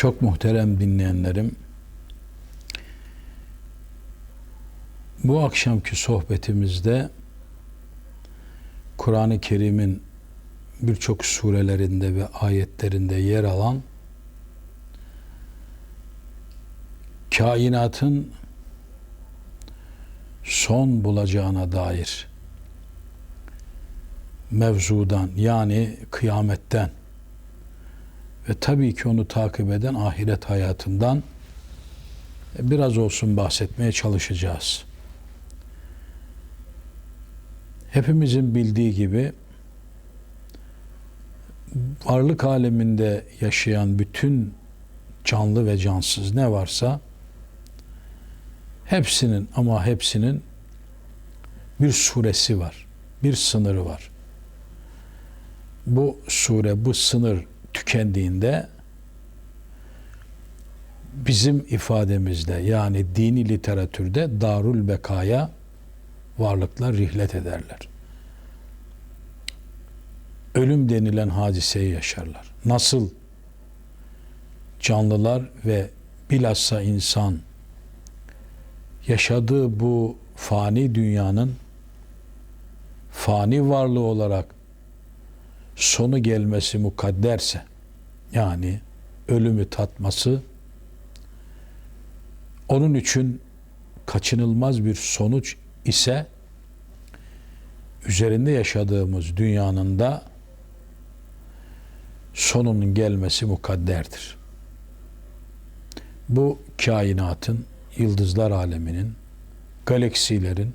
Çok muhterem dinleyenlerim, bu akşamki sohbetimizde Kur'an-ı Kerim'in birçok surelerinde ve ayetlerinde yer alan kainatın son bulacağına dair mevzudan yani kıyametten ve tabii ki onu takip eden ahiret hayatından biraz olsun bahsetmeye çalışacağız. Hepimizin bildiği gibi varlık aleminde yaşayan bütün canlı ve cansız ne varsa hepsinin ama hepsinin bir suresi var. Bir sınırı var. Bu sure, bu sınır tükendiğinde bizim ifademizde yani dini literatürde darul bekaya varlıklar rihlet ederler. Ölüm denilen hadiseyi yaşarlar. Nasıl canlılar ve bilhassa insan yaşadığı bu fani dünyanın fani varlığı olarak sonu gelmesi mukadderse yani ölümü tatması onun için kaçınılmaz bir sonuç ise üzerinde yaşadığımız dünyanın da sonunun gelmesi mukadderdir. Bu kainatın, yıldızlar aleminin, galaksilerin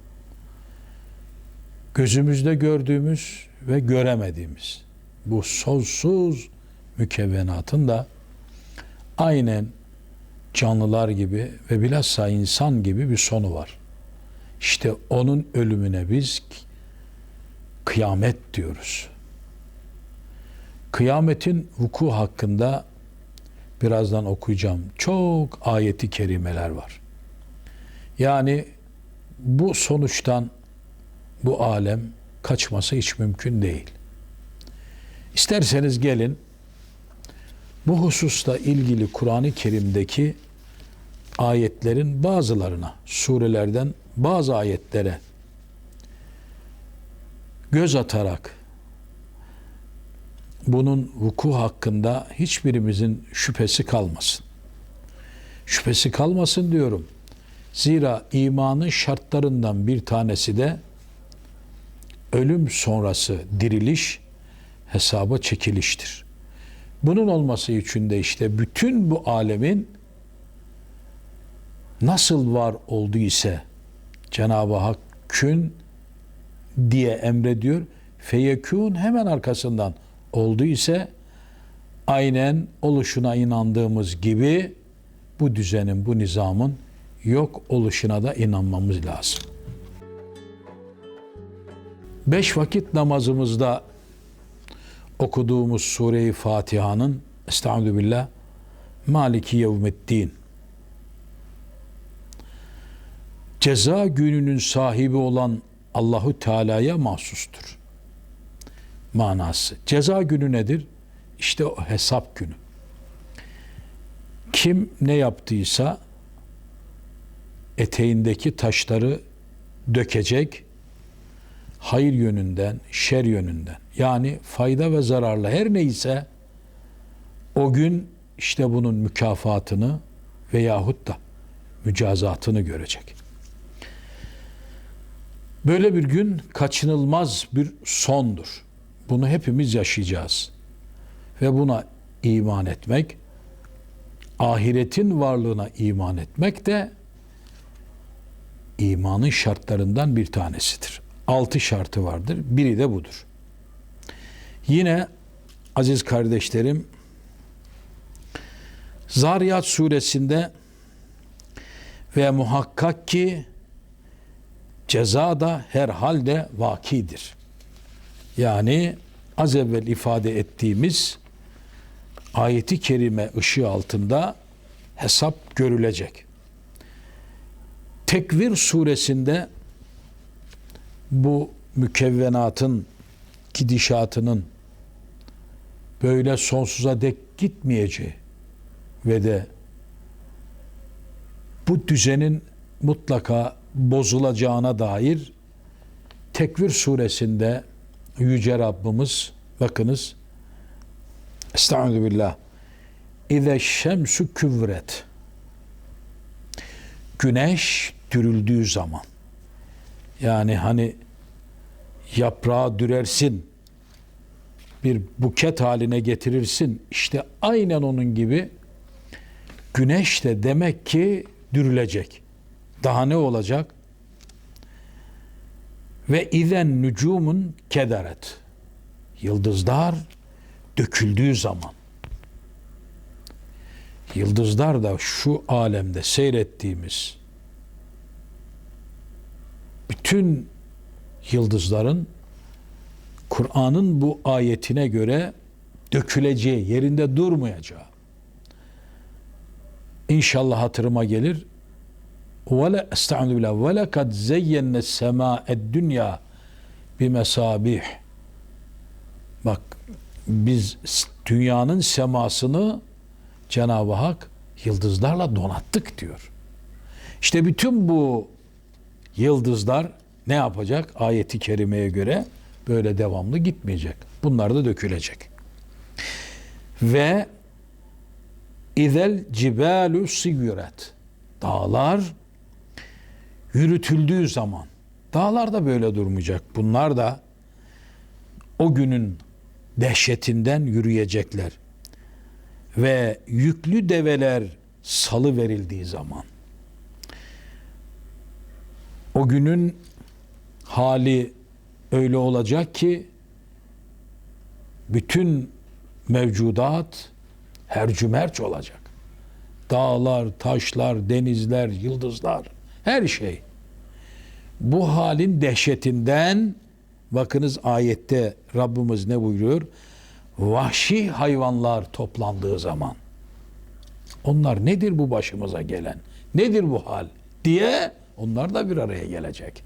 gözümüzde gördüğümüz ve göremediğimiz bu sonsuz mükevvenatın da aynen canlılar gibi ve bilhassa insan gibi bir sonu var. İşte onun ölümüne biz kıyamet diyoruz. Kıyametin vuku hakkında birazdan okuyacağım. Çok ayeti kerimeler var. Yani bu sonuçtan bu alem kaçması hiç mümkün değil. İsterseniz gelin bu hususla ilgili Kur'an-ı Kerim'deki ayetlerin bazılarına, surelerden bazı ayetlere göz atarak bunun vuku hakkında hiçbirimizin şüphesi kalmasın. Şüphesi kalmasın diyorum. Zira imanın şartlarından bir tanesi de ölüm sonrası diriliş, hesaba çekiliştir. Bunun olması için de işte bütün bu alemin nasıl var olduğu ise Cenab-ı Hak kün diye emrediyor. Feyekûn hemen arkasından oldu ise aynen oluşuna inandığımız gibi bu düzenin, bu nizamın yok oluşuna da inanmamız lazım. Beş vakit namazımızda okuduğumuz Sure-i Fatiha'nın Estaizu billah Maliki Yevmeddin ceza gününün sahibi olan Allahu Teala'ya mahsustur. Manası. Ceza günü nedir? İşte o hesap günü. Kim ne yaptıysa eteğindeki taşları dökecek, hayır yönünden, şer yönünden. Yani fayda ve zararlı her neyse o gün işte bunun mükafatını veyahut da mücazatını görecek. Böyle bir gün kaçınılmaz bir sondur. Bunu hepimiz yaşayacağız. Ve buna iman etmek, ahiretin varlığına iman etmek de imanın şartlarından bir tanesidir. Altı şartı vardır. Biri de budur. Yine aziz kardeşlerim Zariyat suresinde ve muhakkak ki ceza da herhalde vakidir. Yani az evvel ifade ettiğimiz ayeti kerime ışığı altında hesap görülecek. Tekvir suresinde bu mükevvenatın gidişatının böyle sonsuza dek gitmeyeceği ve de bu düzenin mutlaka bozulacağına dair Tekvir suresinde Yüce Rabbimiz bakınız Estaizu billah İze şemsu küvret. Güneş dürüldüğü zaman yani hani yaprağı dürersin bir buket haline getirirsin. İşte aynen onun gibi güneş de demek ki dürülecek. Daha ne olacak? Ve izen nücumun kederet. Yıldızlar döküldüğü zaman. Yıldızlar da şu alemde seyrettiğimiz bütün yıldızların Kur'an'ın bu ayetine göre döküleceği, yerinde durmayacağı. İnşallah hatırıma gelir. Billah ve lekad zeyyenne sema'ed dünya bi mesabih. Bak biz dünyanın semasını Cenab-ı Hak yıldızlarla donattık diyor. İşte bütün bu yıldızlar ne yapacak? Ayeti kerimeye göre böyle devamlı gitmeyecek. Bunlar da dökülecek. Ve izel cibalu sigüret. Dağlar yürütüldüğü zaman dağlar da böyle durmayacak. Bunlar da o günün dehşetinden yürüyecekler. Ve yüklü develer salı verildiği zaman o günün hali öyle olacak ki bütün mevcudat hercümerç olacak. Dağlar, taşlar, denizler, yıldızlar, her şey. Bu halin dehşetinden bakınız ayette Rabbimiz ne buyuruyor? Vahşi hayvanlar toplandığı zaman onlar nedir bu başımıza gelen? Nedir bu hal? diye onlar da bir araya gelecek.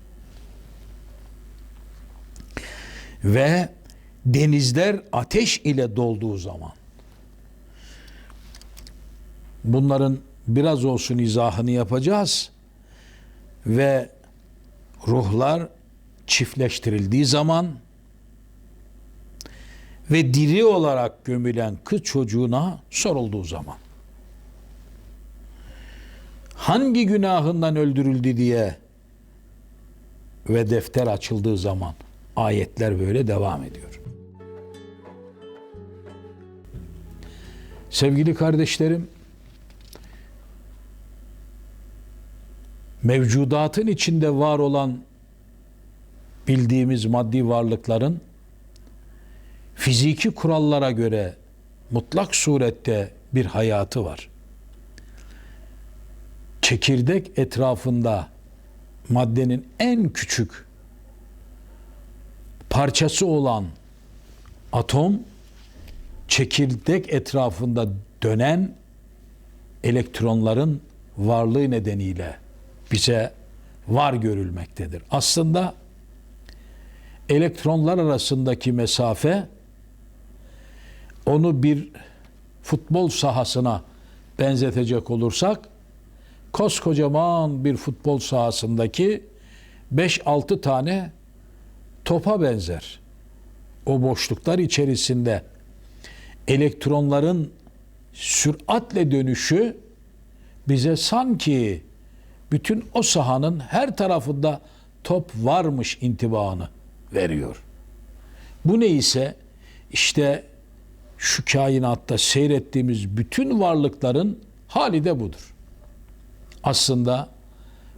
Ve denizler ateş ile dolduğu zaman bunların biraz olsun izahını yapacağız ve ruhlar çiftleştirildiği zaman ve diri olarak gömülen kız çocuğuna sorulduğu zaman hangi günahından öldürüldü diye ve defter açıldığı zaman ayetler böyle devam ediyor. Sevgili kardeşlerim, mevcudatın içinde var olan bildiğimiz maddi varlıkların fiziki kurallara göre mutlak surette bir hayatı var. Çekirdek etrafında maddenin en küçük parçası olan atom çekirdek etrafında dönen elektronların varlığı nedeniyle bize var görülmektedir. Aslında elektronlar arasındaki mesafe onu bir futbol sahasına benzetecek olursak koskocaman bir futbol sahasındaki 5-6 tane topa benzer. O boşluklar içerisinde elektronların süratle dönüşü bize sanki bütün o sahanın her tarafında top varmış intibaını veriyor. Bu neyse işte şu kainatta seyrettiğimiz bütün varlıkların hali de budur. Aslında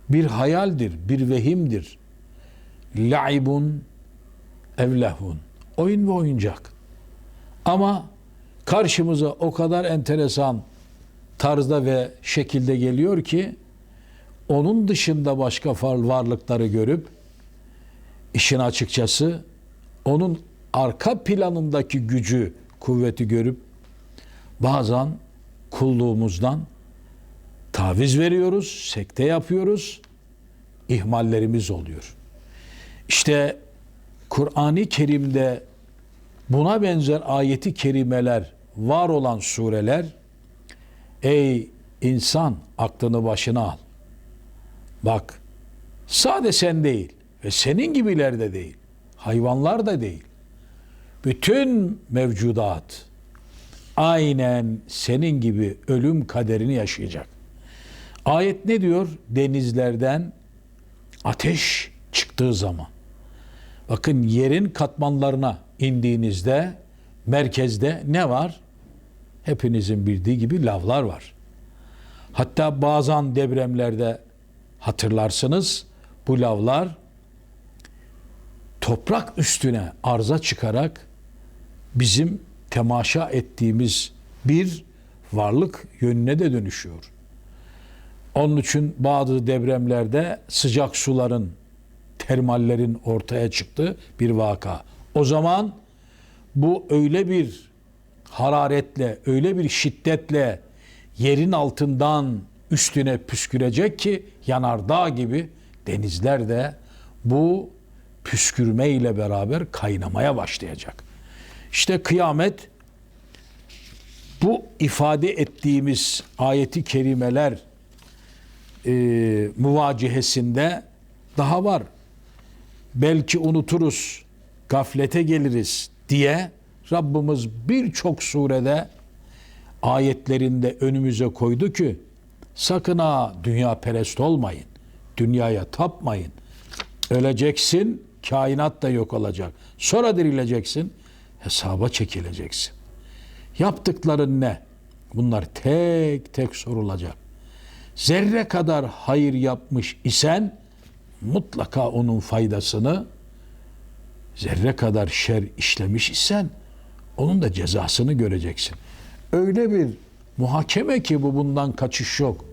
bir hayaldir, bir vehimdir. Laibun evlehun. Oyun ve oyuncak. Ama karşımıza o kadar enteresan tarzda ve şekilde geliyor ki onun dışında başka varlıkları görüp işin açıkçası onun arka planındaki gücü, kuvveti görüp bazen kulluğumuzdan taviz veriyoruz, sekte yapıyoruz, ihmallerimiz oluyor. İşte Kur'an-ı Kerim'de buna benzer ayeti kerimeler var olan sureler Ey insan aklını başına al. Bak sade sen değil ve senin gibiler de değil. Hayvanlar da değil. Bütün mevcudat aynen senin gibi ölüm kaderini yaşayacak. Ayet ne diyor? Denizlerden ateş çıktığı zaman. Bakın yerin katmanlarına indiğinizde merkezde ne var? Hepinizin bildiği gibi lavlar var. Hatta bazen depremlerde hatırlarsınız bu lavlar toprak üstüne arza çıkarak bizim temaşa ettiğimiz bir varlık yönüne de dönüşüyor. Onun için bazı depremlerde sıcak suların, termallerin ortaya çıktığı bir vaka. O zaman bu öyle bir hararetle, öyle bir şiddetle yerin altından üstüne püskürecek ki yanardağ gibi denizler de bu püskürme ile beraber kaynamaya başlayacak. İşte kıyamet bu ifade ettiğimiz ayeti kerimeler e, muvacihesinde daha var. Belki unuturuz, gaflete geliriz diye Rabbimiz birçok surede ayetlerinde önümüze koydu ki sakın ha dünya perest olmayın. Dünyaya tapmayın. Öleceksin, kainat da yok olacak. Sonra dirileceksin, hesaba çekileceksin. Yaptıkların ne? Bunlar tek tek sorulacak. Zerre kadar hayır yapmış isen mutlaka onun faydasını zerre kadar şer işlemiş isen onun da cezasını göreceksin. Öyle bir muhakeme ki bu bundan kaçış yok.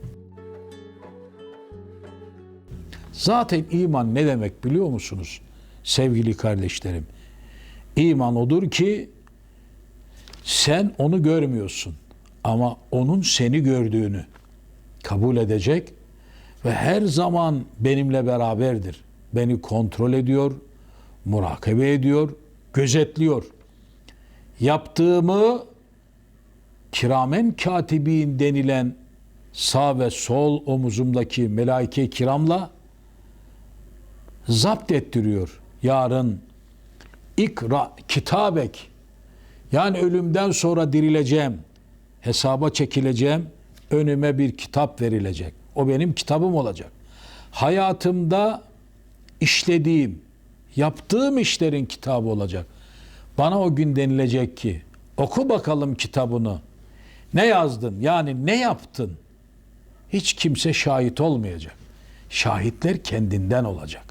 Zaten iman ne demek biliyor musunuz? Sevgili kardeşlerim. İman odur ki sen onu görmüyorsun ama onun seni gördüğünü kabul edecek ve her zaman benimle beraberdir. Beni kontrol ediyor, murakabe ediyor, gözetliyor. Yaptığımı kiramen katibin denilen sağ ve sol omuzumdaki melaike kiramla zapt ettiriyor. Yarın ikra kitabek yani ölümden sonra dirileceğim, hesaba çekileceğim, önüme bir kitap verilecek. O benim kitabım olacak. Hayatımda işlediğim, yaptığım işlerin kitabı olacak. Bana o gün denilecek ki oku bakalım kitabını. Ne yazdın? Yani ne yaptın? Hiç kimse şahit olmayacak. Şahitler kendinden olacak.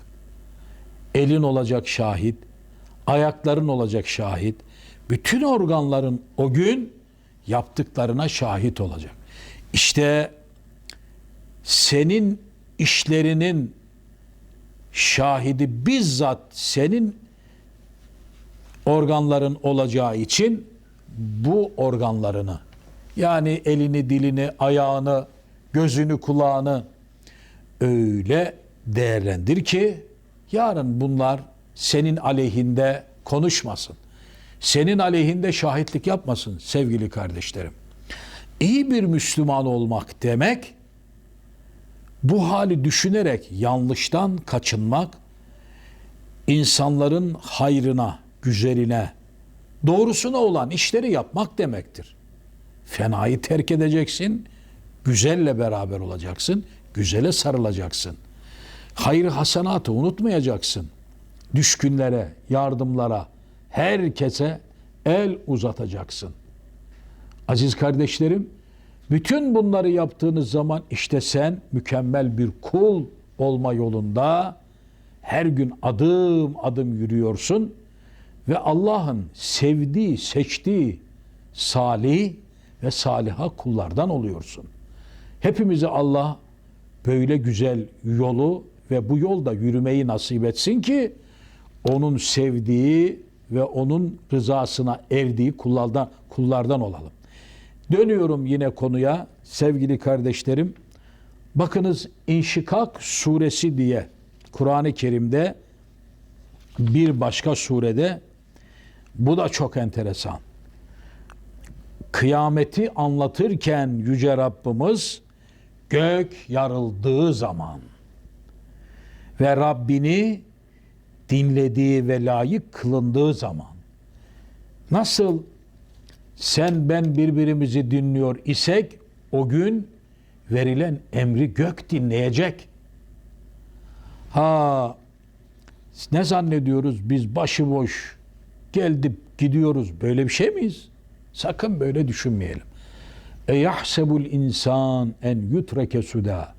Elin olacak şahit, ayakların olacak şahit. Bütün organların o gün yaptıklarına şahit olacak. İşte senin işlerinin şahidi bizzat senin organların olacağı için bu organlarını yani elini, dilini, ayağını, gözünü, kulağını öyle değerlendir ki yarın bunlar senin aleyhinde konuşmasın. Senin aleyhinde şahitlik yapmasın sevgili kardeşlerim. İyi bir Müslüman olmak demek bu hali düşünerek yanlıştan kaçınmak, insanların hayrına, güzeline, doğrusuna olan işleri yapmak demektir. Fenayı terk edeceksin, güzelle beraber olacaksın, güzele sarılacaksın. Hayır hasenatı unutmayacaksın. Düşkünlere, yardımlara, herkese el uzatacaksın. Aziz kardeşlerim, bütün bunları yaptığınız zaman işte sen mükemmel bir kul olma yolunda her gün adım adım yürüyorsun ve Allah'ın sevdiği, seçtiği salih ve saliha kullardan oluyorsun. Hepimize Allah böyle güzel yolu ve bu yolda yürümeyi nasip etsin ki onun sevdiği ve onun rızasına erdiği kullardan kullardan olalım. Dönüyorum yine konuya sevgili kardeşlerim. Bakınız İnşikak suresi diye Kur'an-ı Kerim'de bir başka surede bu da çok enteresan. kıyameti anlatırken Yüce Rabbimiz gök yarıldığı zaman ve Rabbini dinlediği ve layık kılındığı zaman nasıl sen ben birbirimizi dinliyor isek o gün verilen emri gök dinleyecek. Ha ne zannediyoruz biz başıboş geldik gidiyoruz böyle bir şey miyiz? Sakın böyle düşünmeyelim. E yahsebul insan en yutreke suda.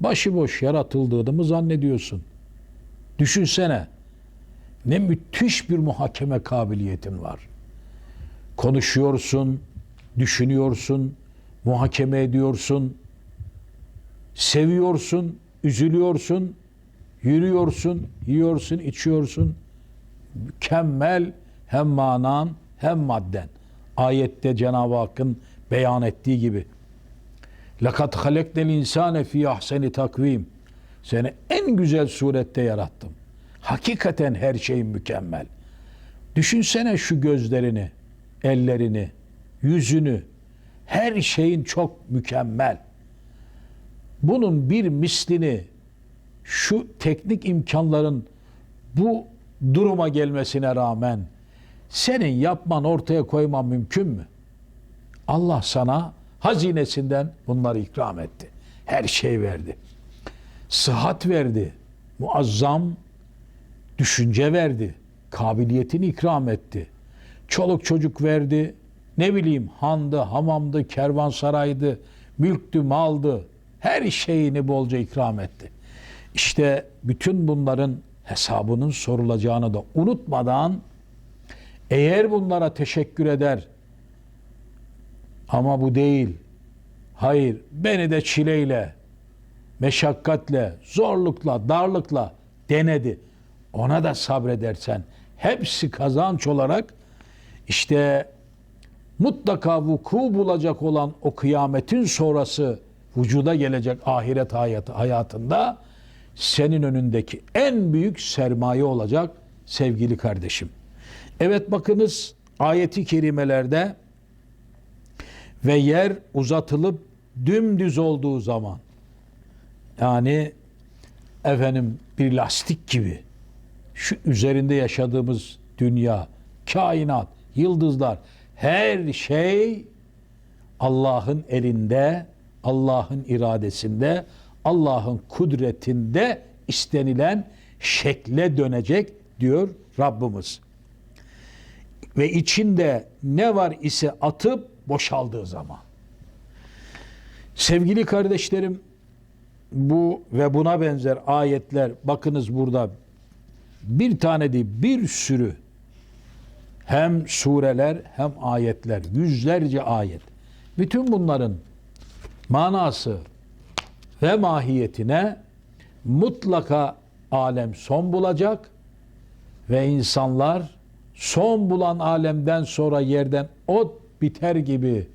Başıboş yaratıldığını mı zannediyorsun? Düşünsene. Ne müthiş bir muhakeme kabiliyetin var. Konuşuyorsun, düşünüyorsun, muhakeme ediyorsun, seviyorsun, üzülüyorsun, yürüyorsun, yiyorsun, içiyorsun. Mükemmel hem manan hem madden. Ayette Cenab-ı Hakk'ın beyan ettiği gibi. Lakat haleknel insane fi ahseni takvim. Seni en güzel surette yarattım. Hakikaten her şeyin mükemmel. Düşünsene şu gözlerini, ellerini, yüzünü. Her şeyin çok mükemmel. Bunun bir mislini şu teknik imkanların bu duruma gelmesine rağmen senin yapman ortaya koyman mümkün mü? Allah sana hazinesinden bunları ikram etti. Her şey verdi. Sıhhat verdi. Muazzam düşünce verdi. Kabiliyetini ikram etti. Çoluk çocuk verdi. Ne bileyim handı, hamamdı, kervansaraydı, mülktü, maldı. Her şeyini bolca ikram etti. İşte bütün bunların hesabının sorulacağını da unutmadan eğer bunlara teşekkür eder ama bu değil. Hayır, beni de çileyle, meşakkatle, zorlukla, darlıkla denedi. Ona da sabredersen hepsi kazanç olarak işte mutlaka vuku bulacak olan o kıyametin sonrası vücuda gelecek ahiret hayatı hayatında senin önündeki en büyük sermaye olacak sevgili kardeşim. Evet bakınız ayeti kerimelerde ve yer uzatılıp dümdüz olduğu zaman yani efendim bir lastik gibi şu üzerinde yaşadığımız dünya, kainat, yıldızlar her şey Allah'ın elinde, Allah'ın iradesinde, Allah'ın kudretinde istenilen şekle dönecek diyor Rabbimiz. Ve içinde ne var ise atıp boşaldığı zaman. Sevgili kardeşlerim bu ve buna benzer ayetler bakınız burada bir tane değil bir sürü hem sureler hem ayetler yüzlerce ayet. Bütün bunların manası ve mahiyetine mutlaka alem son bulacak ve insanlar son bulan alemden sonra yerden ot biter gibi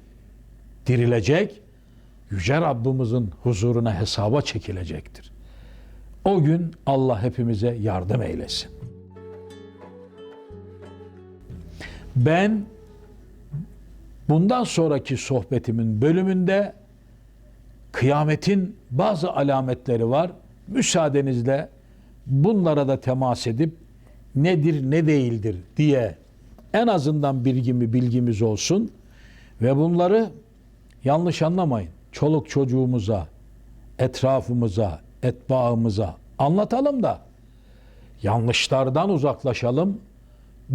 dirilecek, Yüce Rabbimizin huzuruna hesaba çekilecektir. O gün Allah hepimize yardım eylesin. Ben bundan sonraki sohbetimin bölümünde kıyametin bazı alametleri var. Müsaadenizle bunlara da temas edip nedir ne değildir diye en azından bilgimi bilgimiz olsun ve bunları yanlış anlamayın. Çoluk çocuğumuza, etrafımıza, etbaımıza anlatalım da yanlışlardan uzaklaşalım.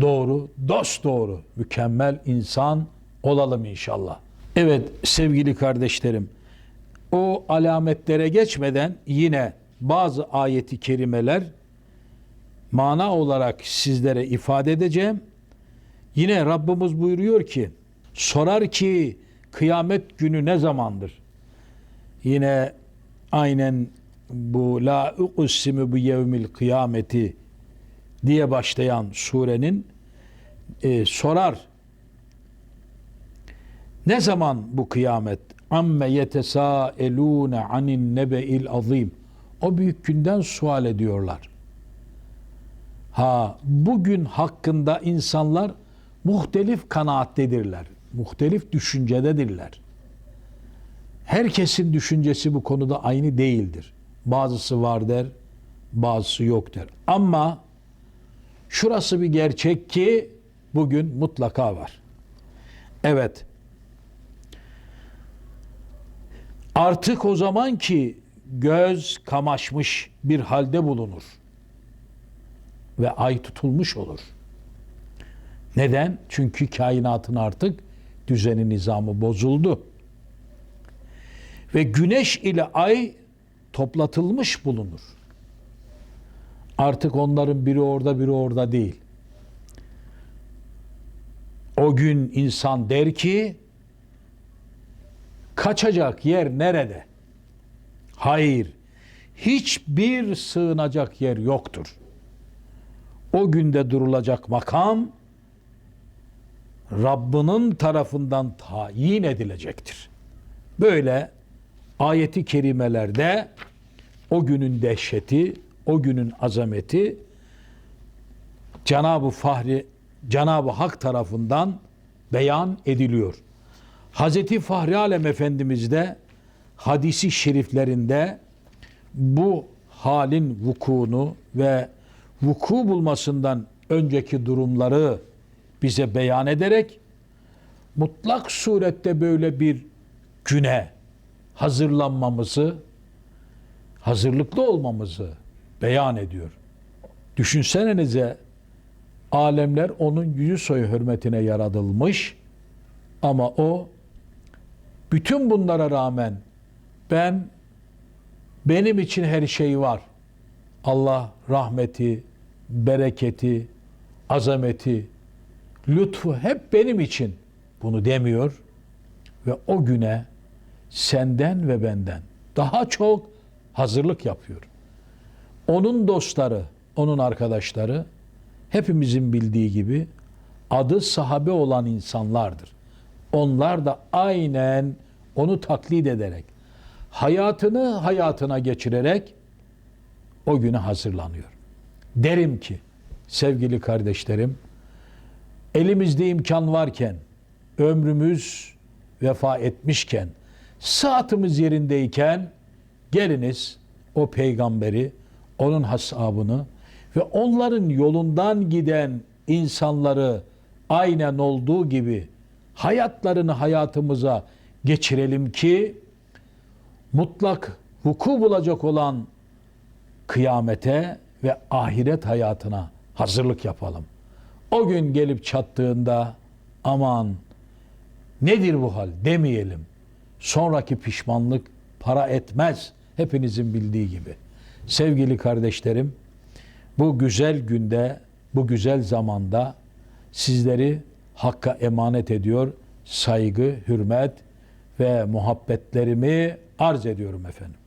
Doğru, dost doğru, mükemmel insan olalım inşallah. Evet sevgili kardeşlerim, o alametlere geçmeden yine bazı ayeti kerimeler mana olarak sizlere ifade edeceğim. Yine Rabbimiz buyuruyor ki sorar ki kıyamet günü ne zamandır? Yine aynen bu la uqsimu bu yevmil kıyameti diye başlayan surenin e, sorar. Ne zaman bu kıyamet? Amme yetesaelune anin nebe'il azim. O büyük günden sual ediyorlar. Ha bugün hakkında insanlar muhtelif kanaattedirler. muhtelif düşüncededirler. Herkesin düşüncesi bu konuda aynı değildir. Bazısı var der, bazısı yok der. Ama şurası bir gerçek ki bugün mutlaka var. Evet. Artık o zaman ki göz kamaşmış bir halde bulunur ve ay tutulmuş olur. Neden? Çünkü kainatın artık düzeni nizamı bozuldu. Ve güneş ile ay toplatılmış bulunur. Artık onların biri orada biri orada değil. O gün insan der ki kaçacak yer nerede? Hayır. Hiçbir sığınacak yer yoktur. O günde durulacak makam Rabbinin tarafından tayin edilecektir. Böyle ayeti kerimelerde o günün dehşeti, o günün azameti Cenab-ı Fahri Cenab-ı Hak tarafından beyan ediliyor. Hazreti Fahri Alem Efendimiz de hadisi şeriflerinde bu halin vukuunu ve vuku bulmasından önceki durumları bize beyan ederek mutlak surette böyle bir güne hazırlanmamızı, hazırlıklı olmamızı beyan ediyor. Düşünsenize alemler onun yüzü soyu hürmetine yaratılmış ama o bütün bunlara rağmen ben benim için her şey var. Allah rahmeti, bereketi, azameti, lütfu hep benim için bunu demiyor ve o güne senden ve benden daha çok hazırlık yapıyor. Onun dostları, onun arkadaşları hepimizin bildiği gibi adı sahabe olan insanlardır. Onlar da aynen onu taklit ederek, hayatını hayatına geçirerek o güne hazırlanıyor. Derim ki sevgili kardeşlerim, elimizde imkan varken, ömrümüz vefa etmişken, saatimiz yerindeyken geliniz o peygamberi, onun hasabını ve onların yolundan giden insanları aynen olduğu gibi hayatlarını hayatımıza geçirelim ki mutlak vuku bulacak olan kıyamete ve ahiret hayatına hazırlık yapalım. O gün gelip çattığında aman nedir bu hal demeyelim. Sonraki pişmanlık para etmez hepinizin bildiği gibi. Sevgili kardeşlerim bu güzel günde bu güzel zamanda sizleri Hakk'a emanet ediyor. Saygı, hürmet ve muhabbetlerimi arz ediyorum efendim.